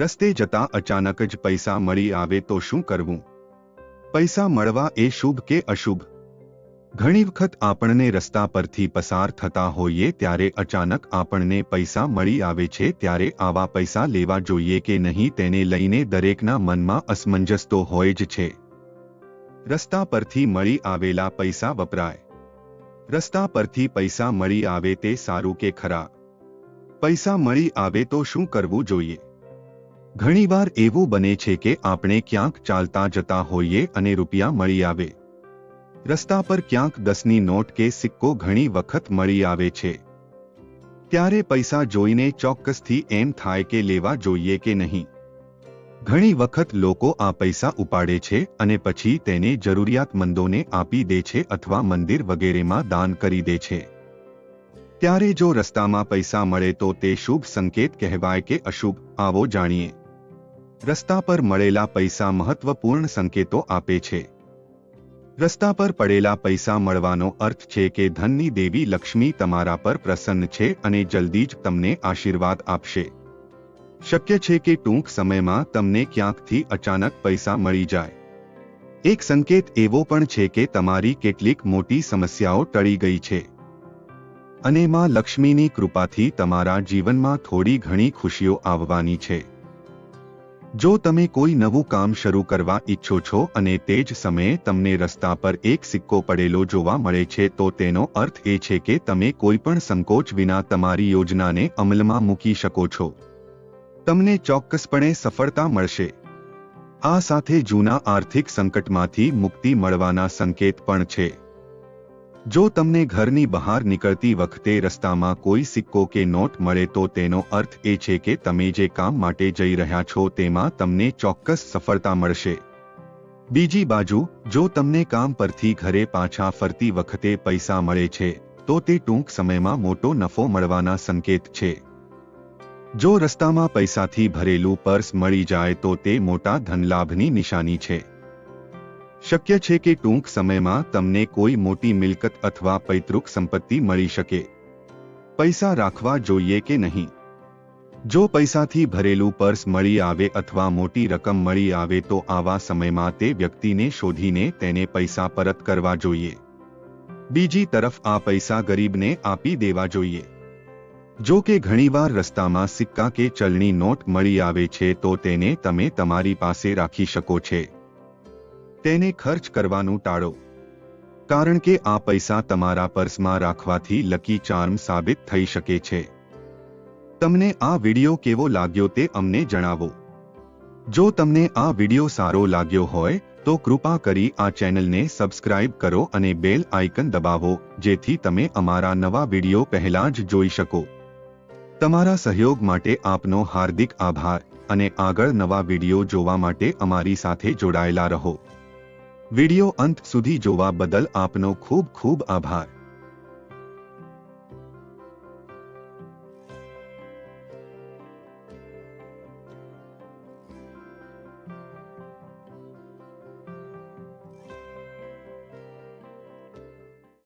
રસ્તે જતા અચાનક જ પૈસા મળી આવે તો શું કરવું? પૈસા મળવા એ શુભ કે અશુભ? ઘણી વખત આપણને રસ્તા પરથી પસાર થતા હોઈએ ત્યારે અચાનક આપણને પૈસા મળી આવે છે ત્યારે આવા પૈસા લેવા જોઈએ કે નહીં તેને લઈને દરેકના મનમાં અસમંજસ તો હોય જ છે. રસ્તા પરથી મળી આવેલા પૈસા વપરાય. રસ્તા પરથી પૈસા મળી આવે તે સારું કે ખરા પૈસા મળી આવે તો શું કરવું જોઈએ? ઘણીવાર એવું બને છે કે આપણે ક્યાંક ચાલતા જતા હોઈએ અને રૂપિયા મળી આવે. રસ્તા પર ક્યાંક દસની નોટ કે સિક્કો ઘણી વખત મળી આવે છે. ત્યારે પૈસા જોઈને ચોક્કસથી એમ થાય કે લેવા જોઈએ કે નહીં. ઘણી વખત લોકો આ પૈસા ઉપાડે છે અને પછી તેને જરૂરિયાતમંદોને આપી દે છે અથવા મંદિર વગેરેમાં દાન કરી દે છે. ત્યારે જો રસ્તામાં પૈસા મળે તો તે શુભ સંકેત કહેવાય કે અશુભ, આવો જાણીએ. રસ્તા પર મળેલા પૈસા મહત્વપૂર્ણ સંકેતો આપે છે. રસ્તા પર પડેલા પૈસા મળવાનો અર્થ છે કે ધનની દેવી લક્ષ્મી તમારા પર પ્રસન્ન છે અને જલ્દી જ તમને આશીર્વાદ આપશે. શક્ય છે કે ટૂંક સમયમાં તમને ક્યાંકથી અચાનક પૈસા મળી જાય. એક સંકેત એવો પણ છે કે તમારી કેટલીક મોટી સમસ્યાઓ ટળી ગઈ છે. અને માં લક્ષ્મીની કૃપાથી તમારા જીવનમાં થોડી ઘણી ખુશીઓ આવવાની છે. જો તમે કોઈ નવું કામ શરૂ કરવા ઈચ્છો છો અને તે જ સમયે તમને રસ્તા પર એક સિક્કો પડેલો જોવા મળે છે, તો તેનો અર્થ એ છે કે તમે કોઈ પણ સંકોચ વિના તમારી યોજનાને અમલમાં મૂકી શકો છો. તમને ચોક્કસપણે સફળતા મળશે. આ સાથે જૂના આર્થિક સંકટમાંથી મુક્તિ મળવાના સંકેત પણ છે. જો તમને ઘરની બહાર નીકળતી વખતે રસ્તામાં કોઈ સિક્કો કે નોટ મળે તો તેનો અર્થ એ છે કે તમે જે કામ માટે જઈ રહ્યા છો તેમાં તમને ચોક્કસ સફળતા મળશે. બીજી બાજુ, જો તમને કામ પરથી ઘરે પાછા ફરતી વખતે પૈસા મળે છે, તો તે ટૂંક સમયમાં મોટો નફો મળવાના સંકેત છે. જો રસ્તામાં પૈસાથી ભરેલું પર્સ મળી જાય તો તે મોટા ધનલાભની નિશાની છે. શક્ય છે કે ટૂંક સમયમાં તમને કોઈ મોટી મિલકત અથવા પૈતૃક સંપત્તિ મળી શકે. પૈસા રાખવા જોઈએ કે નહીં? જો પૈસાથી ભરેલું પર્સ મળી આવે અથવા મોટી રકમ મળી આવે તો આવા સમયમાં તે વ્યક્તિને શોધીને તેને પૈસા પરત કરવા જોઈએ. બીજી તરફ આ પૈસા ગરીબને આપી દેવા જોઈએ. જો કે ઘણીવાર રસ્તામાં સિક્કા કે ચલણી નોટ મળી આવે છે તો તેને તમે તમારી પાસે રાખી શકો છો. તેને ખર્ચ કરવાનું ટાળો. કારણ કે આ પૈસા તમારા પર્સમાં રાખવાથી લકી ચાર્મ સાબિત થઈ શકે છે. તમને આ વિડિયો કેવો લાગ્યો તે અમને જણાવો. જો તમને આ વિડિયો સારો લાગ્યો હોય, તો કૃપા કરી આ ચેનલને સબસ્ક્રાઇબ કરો અને બેલ આઇકન દબાવો, જેથી તમે અમારા નવા વિડિયો પહેલા જ જોઈ શકો. તમારા સહયોગ માટે આપનો હાર્દિક આભાર, અને આગળ નવા વિડિયો જોવા માટે અમારી સાથે જોડાયેલા રહો. વિડિયો અંત સુધી જોવા બદલ આપનો ખૂબ ખૂબ આભાર.